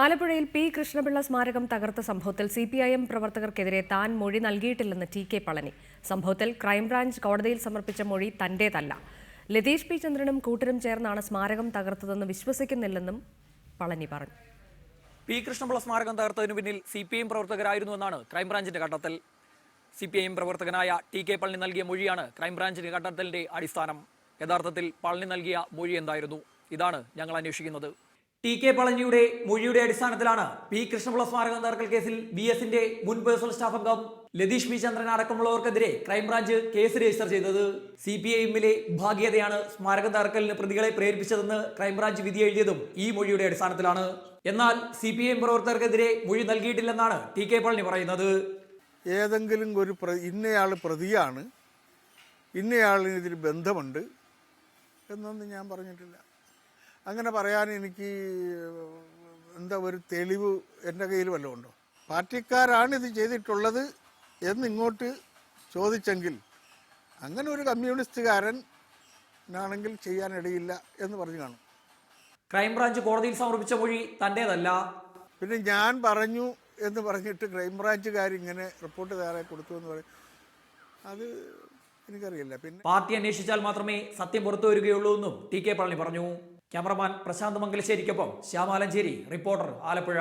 ആലപ്പുഴയിൽ പി കൃഷ്ണപിള്ള സ്മാരകം തകർത്ത സംഭവത്തിൽ സി പി ഐ എം പ്രവർത്തകർക്കെതിരെ താൻ മൊഴി നൽകിയിട്ടില്ലെന്ന് ടി കെ പളനി. സംഭവത്തിൽ ക്രൈംബ്രാഞ്ച് കോടതിയിൽ സമർപ്പിച്ച മൊഴി തന്റേതല്ല. ലതീഷ് പി ചന്ദ്രനും കൂട്ടരും ചേർന്നാണ് സ്മാരകം തകർത്തതെന്ന് വിശ്വസിക്കുന്നില്ലെന്നും പളനി പറഞ്ഞു. പി കൃഷ്ണപിള്ള സ്മാരകം തകർത്തതിനു പിന്നിൽ സി പി ഐ എം പ്രവർത്തകരായിരുന്നുവെന്നാണ് ക്രൈംബ്രാഞ്ചിന്റെ കണ്ടെത്തൽ സി പി ഐ എം പ്രവർത്തകനായ ടി കെ പളനി നൽകിയ മൊഴിയാണ് ക്രൈംബ്രാഞ്ചിന്റെ കണ്ടെത്തലിന്റെ അടിസ്ഥാനം. യഥാർത്ഥത്തിൽ പളനി നൽകിയ മൊഴി എന്തായിരുന്നു? ഇതാണ് ഞങ്ങൾ അന്വേഷിക്കുന്നത്. ടി കെ പളനിയുടെ മൊഴിയുടെ അടിസ്ഥാനത്തിലാണ് പി കൃഷ്ണപിള്ള സ്മാരകം തകർക്കൽ കേസിൽ ബി എസിന്റെ മുൻ പേഴ്സണൽ സ്റ്റാഫ് അംഗം ലതീഷ് പി ചന്ദ്രൻ അടക്കമുള്ളവർക്കെതിരെ ക്രൈംബ്രാഞ്ച് കേസ് രജിസ്റ്റർ ചെയ്തത്. സി പി ഐ എമ്മിലെ ഭാഗ്യതയാണ് സ്മാരകം തകർക്കലിന് പ്രതികളെ പ്രേരിപ്പിച്ചതെന്ന് ക്രൈംബ്രാഞ്ച് വിധി എഴുതിയതും ഈ മൊഴിയുടെ അടിസ്ഥാനത്തിലാണ്. എന്നാൽ സി പി ഐ എം പ്രവർത്തകർക്കെതിരെ മൊഴി നൽകിയിട്ടില്ലെന്നാണ് ടി കെ പളനി പറയുന്നത്. ഏതെങ്കിലും ഒരു ഇന്നയാൾ പ്രതിയാണ്. ഇന്നയാളിന് ഇതിൽ ബന്ധമുണ്ട് എന്നൊന്നും ഞാൻ പറഞ്ഞിട്ടില്ല. അങ്ങനെ പറയാൻ എനിക്ക് എന്താ ഒരു തെളിവ് എന്റെ കയ്യിൽ വല്ലതും ഉണ്ടോ? പാർട്ടിക്കാരാണ് ഇത് ചെയ്തിട്ടുള്ളത് എന്നിങ്ങോട്ട് ചോദിച്ചെങ്കിൽ അങ്ങനെ ഒരു കമ്മ്യൂണിസ്റ്റുകാരൻ ആണെങ്കിൽ ചെയ്യാനിടയില്ല എന്ന് പറഞ്ഞു കാണും. ക്രൈംബ്രാഞ്ച് കോടതിയിൽ സമർപ്പിച്ച മൊഴി തന്റെതല്ല. പിന്നെ ഞാൻ പറഞ്ഞു എന്ന് പറഞ്ഞിട്ട് ക്രൈംബ്രാഞ്ചുകാർ ഇങ്ങനെ റിപ്പോർട്ട് തയ്യാറായി കൊടുത്തു എന്ന് പറയും. അത് എനിക്കറിയില്ല. പിന്നെ പാർട്ടി അന്വേഷിച്ചാൽ മാത്രമേ സത്യം പുറത്തു വരികയുള്ളൂ എന്നും ടി കെ പളനി പറഞ്ഞു. ക്യാമറമാൻ പ്രശാന്ത് മംഗലശ്ശേരിക്കൊപ്പം ശ്യാമാലഞ്ചേരി റിപ്പോർട്ടർ ആലപ്പുഴ.